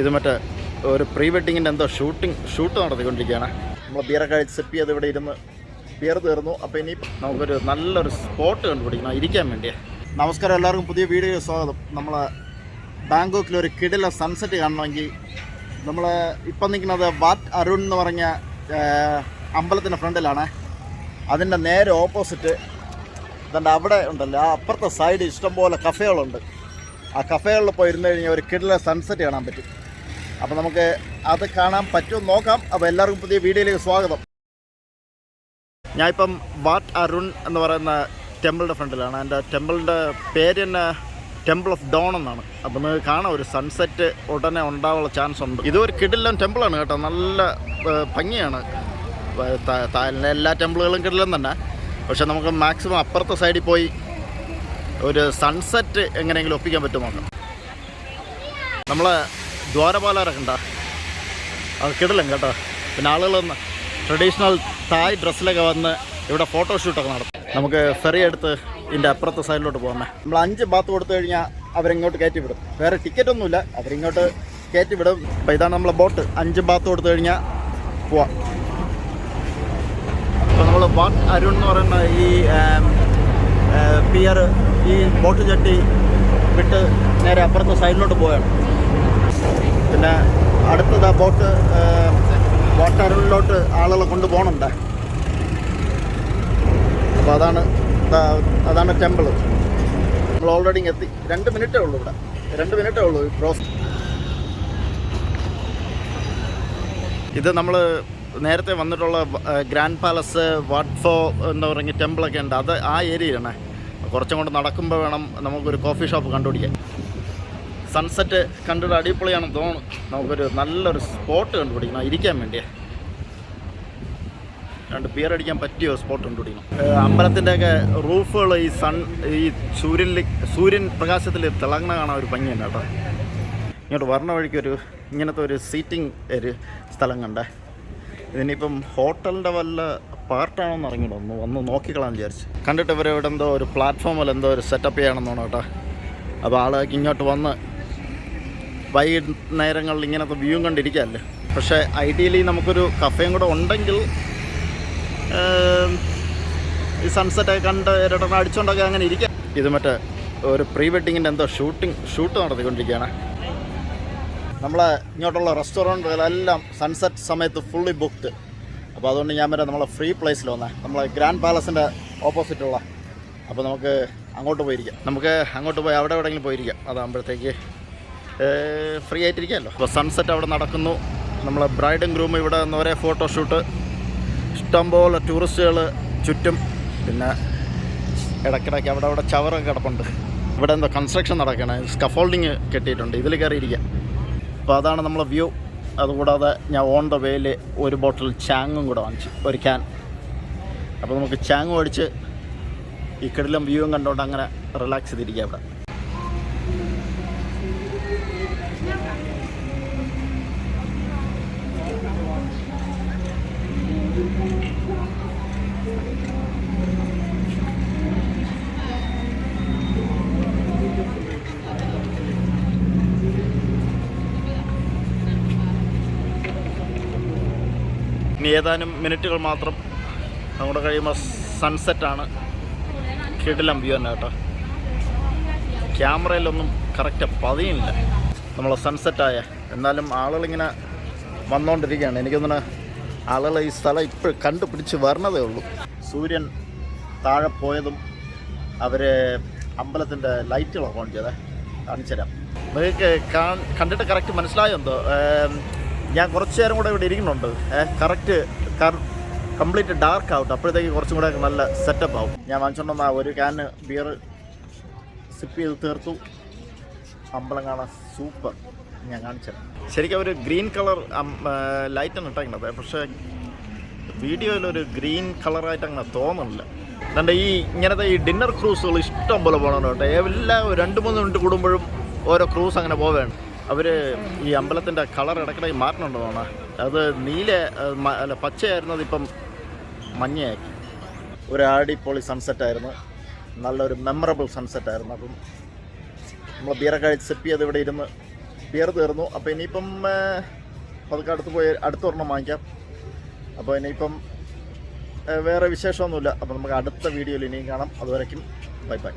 ഇത് മറ്റേ ഒരു പ്രീ വെഡിങ്ങിന്റെ എന്തോ ഷൂട്ടിംഗ് ഷൂട്ട് നടത്തിക്കൊണ്ടിരിക്കുകയാണ്. നമ്മൾ ബിയറൊക്കെ കഴിച്ച് സെപ്പ് ചെയ്ത് ഇവിടെ ഇരുന്ന് ബിയർ തീർന്നു. അപ്പോൾ ഇനി നമുക്കൊരു നല്ലൊരു സ്പോട്ട് കണ്ടുപിടിക്കണം ഇരിക്കാൻ വേണ്ടിയേ. നമസ്കാരം എല്ലാവർക്കും പുതിയ വീഡിയോ സ്വാഗതം. നമ്മൾ ബാങ്കോക്കിൽ ഒരു കിടില സൺസെറ്റ് കാണണമെങ്കിൽ നമ്മൾ ഇപ്പം നിൽക്കുന്നത് വാറ്റ് അരുൺ എന്ന് പറഞ്ഞ അമ്പലത്തിന്റെ ഫ്രണ്ടിലാണ്. അതിന്റെ നേരെ ഓപ്പോസിറ്റ് ഇതെന്റെ അവിടെ ഉണ്ടല്ലോ. ആ അപ്പുറത്തെ സൈഡ് ഇഷ്ടംപോലെ കഫേകളുണ്ട് ആ കഫേകളിൽ പോയി ഇരുന്ന് കഴിഞ്ഞാൽ ഒരു കിടില സൺസെറ്റ് കാണാൻ പറ്റും. അപ്പോൾ നമുക്ക് അത് കാണാൻ പറ്റും നോക്കാം. അപ്പോൾ എല്ലാവർക്കും പുതിയ വീഡിയോയിലേക്ക് സ്വാഗതം. ഞാൻ ഞാനിപ്പം വാട്ട് അരുൺ എന്ന് പറയുന്ന ടെമ്പിളിന്റെ ഫ്രണ്ടിലാണ്. എന്റെ ടെമ്പിളിന്റെ പേര് തന്നെ ടെമ്പിൾ ഓഫ് ഡോൺ എന്നാണ്. അപ്പം നിങ്ങൾക്ക് കാണാം ഒരു സൺസെറ്റ് ഉടനെ ഉണ്ടാവാനുള്ള ചാൻസ് ഉണ്ട്. ഇതൊരു കിടിലൻ ടെമ്പിളാണ് കേട്ടോ. നല്ല ഭംഗിയാണ്. തായ്ലൻഡിലെ എല്ലാ ടെമ്പിളുകളും കിടിലൻ തന്നെ. പക്ഷെ നമുക്ക് മാക്സിമം അപ്പുറത്തെ സൈഡിൽ പോയി ഒരു സൺസെറ്റ് എങ്ങനെയെങ്കിലും ഒപ്പിക്കാൻ പറ്റുമോ നോക്കാം. നമ്മളെ ദ്വാരപാലരൊക്കെ ഉണ്ടോ അത് കിടലും കേട്ടോ. പിന്നെ ആളുകളൊന്ന് ട്രഡീഷണൽ തായ് ഡ്രസ്സിലൊക്കെ വന്ന് ഇവിടെ ഫോട്ടോഷൂട്ടൊക്കെ നടത്തും. നമുക്ക് ഫെറി എടുത്ത് ഇതിന്റെ അപ്പുറത്തെ സൈഡിലോട്ട് പോകാമേ നമ്മൾ അഞ്ച് ബാത്ത് കൊടുത്തു കഴിഞ്ഞാൽ അവരിങ്ങോട്ട് കയറ്റി വിടും വേറെ ടിക്കറ്റ് ഒന്നുമില്ല. അവരിങ്ങോട്ട് കയറ്റി വിടും അപ്പോൾ ഇതാണ് നമ്മളെ ബോട്ട് അഞ്ച് ബാത്ത് കൊടുത്തു കഴിഞ്ഞാൽ പോവാം. അപ്പോൾ നമ്മൾ വാട്ട് അരുൺ എന്ന് പറയുന്ന ഈ പിയർ ഈ ബോട്ട് ചട്ടി വിട്ട് നേരെ അപ്പുറത്തെ സൈഡിലോട്ട് പോവുകയാണ്. പിന്നെ അടുത്തത് ആ ബോട്ട് വാട്ട് അരുണിലോട്ട് ആളുകളെ കൊണ്ടുപോകണുണ്ട്. അപ്പോൾ അതാണ് അതാണ് ടെമ്പിൾ നമ്മൾ ഓൾറെഡി എത്തി രണ്ട് മിനിറ്റേ ഉള്ളൂ ഇവിടെ. രണ്ട് മിനിറ്റേ ഉള്ളൂ ക്രോസ് ഇത് നമ്മൾ നേരത്തെ വന്നിട്ടുള്ള ഗ്രാൻഡ് പാലസ് വാട്ട്ഫോ എന്ന് പറഞ്ഞ ടെമ്പിളൊക്കെ ഉണ്ട്. അത് ആ ഏരിയയാണ് കുറച്ചും കൊണ്ട് നടക്കുമ്പോൾ വേണം നമുക്കൊരു കോഫി ഷോപ്പ് കണ്ടുപിടിക്കാൻ. സൺസെറ്റ് കണ്ടിട്ട് അടിപൊളിയാണെന്ന് തോന്നുന്നു. നമുക്കൊരു നല്ലൊരു സ്പോട്ട് കണ്ടുപിടിക്കണം. ഇരിക്കാൻ വേണ്ടിയേ. രണ്ട് ബിയർ അടിക്കാൻ പറ്റിയ സ്പോട്ട് കണ്ടുപിടിക്കണം. അമ്പലത്തിന്റെയൊക്കെ റൂഫുകൾ ഈ സൺ ഈ സൂര്യനിൽ സൂര്യൻ പ്രകാശത്തിൽ തിളങ്ങണ കാണാൻ ഒരു ഭംഗിയുണ്ട് കേട്ടോ. ഇങ്ങോട്ട് വരണ വഴിക്ക് ഒരു ഇങ്ങനത്തെ ഒരു സീറ്റിംഗ് ഒരു സ്ഥലം കണ്ടേ. ഇതിനിപ്പം ഹോട്ടലിന്റെ വല്ല പാർട്ടാണോ എന്ന് ഇറങ്ങിയിട്ട് ഒന്ന് വന്ന് നോക്കിക്കളാൻ വിചാരിച്ചു. കണ്ടിട്ട് ഇവർ ഇവിടെ എന്തോ ഒരു പ്ലാറ്റ്ഫോമിൽ എന്തോ ഒരു സെറ്റപ്പ് ചെയ്യണം എന്നാണ് കേട്ടോ. അപ്പോൾ ആളുകൾക്ക് ഇങ്ങോട്ട് വന്ന് വൈകുന്നേരങ്ങളിൽ ഇങ്ങനത്തെ വ്യൂവും കണ്ടിരിക്കാമല്ലേ പക്ഷേ ഐഡിയലി നമുക്കൊരു കഫേയും കൂടെ ഉണ്ടെങ്കിൽ ഈ സൺസെറ്റൊക്കെ കണ്ട് ഇരട്ടണ അടിച്ചുകൊണ്ടൊക്കെ അങ്ങനെ ഇരിക്കാം. ഇത് മറ്റേ ഒരു പ്രീ വെഡിങ്ങിന്റെ എന്തോ ഷൂട്ടിംഗ് ഷൂട്ട് നടത്തിക്കൊണ്ടിരിക്കുകയാണ്. നമ്മളെ ഇങ്ങോട്ടുള്ള റെസ്റ്റോറന്റുകളെല്ലാം സൺസെറ്റ് സമയത്ത് ഫുള്ളി ബുക്ക്ഡ് അപ്പോൾ അതുകൊണ്ട് ഞാൻ വരെ. നമ്മളെ ഫ്രീ പ്ലേസിൽ വന്നേ. നമ്മളെ ഗ്രാൻഡ് പാലസിന്റെ ഓപ്പോസിറ്റുള്ള അപ്പോൾ നമുക്ക് അങ്ങോട്ട് പോയിരിക്കാം. നമുക്ക് അങ്ങോട്ട് പോയി അവിടെ എവിടെയെങ്കിലും പോയിരിക്കാം. അതാകുമ്പോഴത്തേക്ക് ഫ്രീ ആയിട്ടിരിക്കാമല്ലോ അപ്പോൾ സൺസെറ്റ് അവിടെ നടക്കുന്നു. നമ്മൾ ബ്രൈഡും ഗ്രൂമും ഇവിടെ ഒരേ ഫോട്ടോഷൂട്ട് ഇഷ്ടംപോലെ ടൂറിസ്റ്റുകൾ ചുറ്റും. പിന്നെ ഇടയ്ക്കിടയ്ക്ക് അവിടെ അവിടെ ചവറൊക്കെ കിടപ്പുണ്ട്. ഇവിടെ എന്തോ കൺസ്ട്രക്ഷൻ നടക്കണേ സ്കഫോൾഡിങ് കെട്ടിയിട്ടുണ്ട്. ഇതിൽ കയറിയിരിക്കുക. അപ്പോൾ അതാണ് നമ്മളെ വ്യൂ അതുകൂടാതെ ഞാൻ ഓൺ ദ വേയിൽ ഒരു ബോട്ടിൽ ചാങ്ങും കൂടെ വാങ്ങിച്ചു. ഒരു ക്യാൻ അപ്പോൾ നമുക്ക് ചാങ്ങും അടിച്ച് ഈ വ്യൂവും കണ്ടുകൊണ്ട് അങ്ങനെ റിലാക്സ് ചെയ്തിരിക്കുക ഇവിടെ. ഇനി ഏതാനും മിനിറ്റുകൾ മാത്രം നമ്മുടെ കഴിയുമ്പോൾ സൺസെറ്റാണ് കിടിലം വ്യൂ തന്നെ കേട്ടോ. ക്യാമറയിലൊന്നും കറക്റ്റ് പതിയില്ല. നമ്മൾ സൺസെറ്റായ എന്നാലും ആളുകളിങ്ങനെ വന്നുകൊണ്ടിരിക്കുകയാണ് എനിക്കൊന്നിന് ആളുകൾ ഈ സ്ഥലം ഇപ്പോൾ കണ്ടുപിടിച്ച് വരണതേ ഉള്ളൂ. സൂര്യൻ താഴെ പോയതും അവർ അമ്പലത്തിന്റെ ലൈറ്റുകൾ ഓൺ ചെയ്തേ. കാണിച്ചു തരാം. നിങ്ങൾക്ക് കണ്ടിട്ട് കറക്റ്റ് മനസ്സിലായെന്തോ ഞാൻ കുറച്ച് നേരം കൂടെ ഇവിടെ ഇരിക്കുന്നുണ്ട്. കറക്റ്റ് കംപ്ലീറ്റ് ഡാർക്ക് ആവട്ടെ. അപ്പോഴത്തേക്ക് കുറച്ചും കൂടെ നല്ല സെറ്റപ്പ് ആവും. ഞാൻ വാങ്ങിച്ചുകൊണ്ടുവന്ന ആ ഒരു ക്യാൻ ബിയർ സിപ്പ് ചെയ്ത് തീർത്തു. അമ്പലം കാണാൻ സൂപ്പർ ഞാൻ കാണിച്ചത് ശരിക്കും ഒരു ഗ്രീൻ കളർ ലൈറ്റാണ് ഇട്ടേക്കുന്നത്. പക്ഷേ വീഡിയോയിൽ ഒരു ഗ്രീൻ കളറായിട്ട് അങ്ങനെ തോന്നുന്നില്ല അതുകൊണ്ട് ഈ ഇങ്ങനത്തെ ഈ ഡിന്നർ ക്രൂസുകൾ ഇഷ്ടം പോലെ പോകണം കേട്ടോ. എല്ലാം രണ്ട് മൂന്ന് മിനിറ്റ് കൂടുമ്പോഴും ഓരോ ക്രൂസ് അങ്ങനെ പോവുകയാണ് അവർ ഈ അമ്പലത്തിന്റെ കളർ ഇടയ്ക്കിടയ്ക്ക് തോന്നാ അത് നീല അല്ല പച്ചയായിരുന്നത് ഇപ്പം മഞ്ഞയാക്കി. ഒരു അടിപൊളി സൺസെറ്റ് ആയിരുന്നു. നല്ലൊരു മെമ്മറബിൾ സൺസെറ്റ് ആയിരുന്നു. അപ്പം നമ്മൾ ബീറ കഴിച്ച് സെപ്പ് ചെയ്ത് ഇവിടെ ഇരുന്ന് ബിയർ തീർന്നു. അപ്പോൾ ഇനിയിപ്പം പതുക്കെ അടുത്ത് പോയി അടുത്തൊരെണ്ണം വാങ്ങിക്കാം. അപ്പോൾ ഇനിയിപ്പം വേറെ വിശേഷമൊന്നുമില്ല. അപ്പോൾ നമുക്ക് അടുത്ത വീഡിയോയിൽ ഇനിയും കാണാം. അതുവരയ്ക്കും ബൈ ബൈ.